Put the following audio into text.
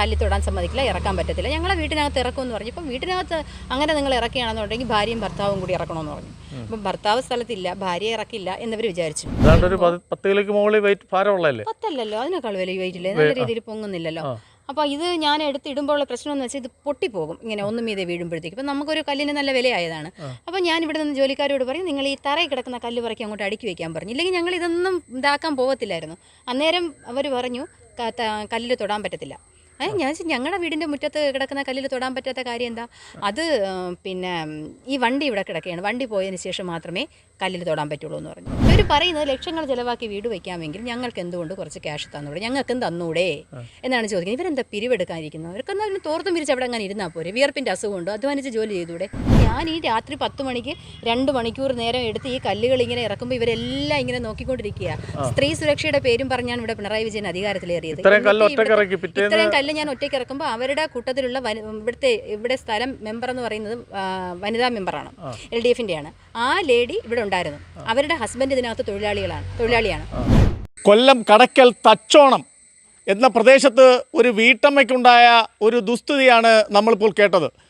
കല്ല് തൊടാൻ സമ്മതിക്കില്ല ഇറക്കാൻ പറ്റത്തില്ല. ഞങ്ങളെ വീട്ടിനകത്ത് ഇറക്കുമെന്ന് പറഞ്ഞു. ഇപ്പം വീട്ടിനകത്ത് അങ്ങനെ നിങ്ങൾ ഇറക്കുകയാണെന്നുണ്ടെങ്കിൽ ഭാര്യയും ഭർത്താവും കൂടി ഇറക്കണമെന്ന് പറഞ്ഞു. അപ്പം ഭർത്താവ് സ്ഥലത്തില്ല ഭാര്യയെ ഇറക്കില്ല എന്നവർ വിചാരിച്ചു. പത്തല്ലല്ലോ അതിനേക്കാൾ വലിയ വെയിറ്റ് ഇല്ലേ? നല്ല രീതിയിൽ പൊങ്ങുന്നില്ലല്ലോ. അപ്പോൾ ഇത് ഞാൻ എടുത്ത് ഇടുമ്പോഴുള്ള പ്രശ്നം എന്ന് വെച്ചാൽ ഇത് പൊട്ടിപ്പോകും. ഇങ്ങനെ ഒന്നും മീതെ വീഴുമ്പോഴത്തേക്ക്. ഇപ്പം നമുക്കൊരു കല്ലിന് നല്ല വിലയായതാണ്. അപ്പോൾ ഞാൻ ഇവിടെ നിന്ന് ജോലിക്കാരോട് പറയും നിങ്ങൾ ഈ തറയിൽ കിടക്കുന്ന കല്ല് പറക്കി അങ്ങോട്ട് അടുക്കി വെക്കാൻ പറഞ്ഞു. ഇല്ലെങ്കിൽ ഞങ്ങൾ ഇതൊന്നും ഇതാക്കാൻ പോകത്തില്ലായിരുന്നു. അന്നേരം അവർ പറഞ്ഞു കല്ലിൽ തൊടാൻ പറ്റത്തില്ല. ഏ ഞാൻ ഞങ്ങളുടെ വീടിന്റെ മുറ്റത്ത് കിടക്കുന്ന കല്ലിൽ തൊടാൻ പറ്റാത്ത കാര്യം എന്താ? അത് പിന്നെ ഈ വണ്ടി ഇവിടെ കിടക്കുകയാണ് വണ്ടി പോയതിന് ശേഷം മാത്രമേ കല്ലിൽ തൊടാൻ പറ്റുള്ളൂ എന്ന് പറഞ്ഞു. ഇവർ പറയുന്നത് ലക്ഷങ്ങൾ ചിലവാക്കി വീട് വെക്കാമെങ്കിൽ ഞങ്ങൾക്ക് എന്തുകൊണ്ട് കുറച്ച് ക്യാഷ് തന്നൂടെ? ഞങ്ങൾക്കും തന്നൂടെ? എന്നാണ് ചോദിക്കുന്നത്. ഇവരെന്താ പിരിവെടുക്കാനിരിക്കുന്നത്? അവർക്ക് എന്നാൽ തോർത്തും പിരിച്ച് അവിടെ അങ്ങനെ ഇരുന്നാൽ പോരെ? വിയർപ്പിന്റെ അസുഖമുണ്ട്? അധ്വാനിച്ച് ജോലി ചെയ്തൂടെ? ഞാൻ ഈ രാത്രി പത്ത് മണിക്ക് രണ്ട് മണിക്കൂർ നേരം എടുത്ത് ഈ കല്ലുകൾ ഇങ്ങനെ ഇറക്കുമ്പോൾ ഇവരെല്ലാം ഇങ്ങനെ നോക്കിക്കൊണ്ടിരിക്കുക സ്ത്രീ സുരക്ഷയുടെ പേരും പറഞ്ഞാണ് ഇവിടെ പിണറായി വിജയൻ അധികാരത്തിലേറിയത് ഇത്രയും കല്ല് ഞാൻ ഒറ്റയ്ക്ക് ഇറക്കുമ്പോൾ അവരുടെ കൂട്ടത്തിലുള്ള ഇവിടുത്തെ ഇവിടെ സ്ഥലം മെമ്പർ എന്ന് പറയുന്നത് വനിതാ മെമ്പറാണ്. എൽ ഡി എഫിന്റെ ആണ് ആ ലേഡി ഇവിടെ ഉണ്ടായിരുന്നു. അവരുടെ ഹസ്ബൻഡ് ഇതിനകത്ത് തൊഴിലാളികളാണ്. തൊഴിലാളിയാണ്. കൊല്ലം കടക്കൽ തച്ചോണം എന്ന പ്രദേശത്ത് ഒരു വീട്ടമ്മയ്ക്കുണ്ടായ ഒരു ദുസ്ഥിതിയാണ് നമ്മളിപ്പോൾ കേട്ടത്.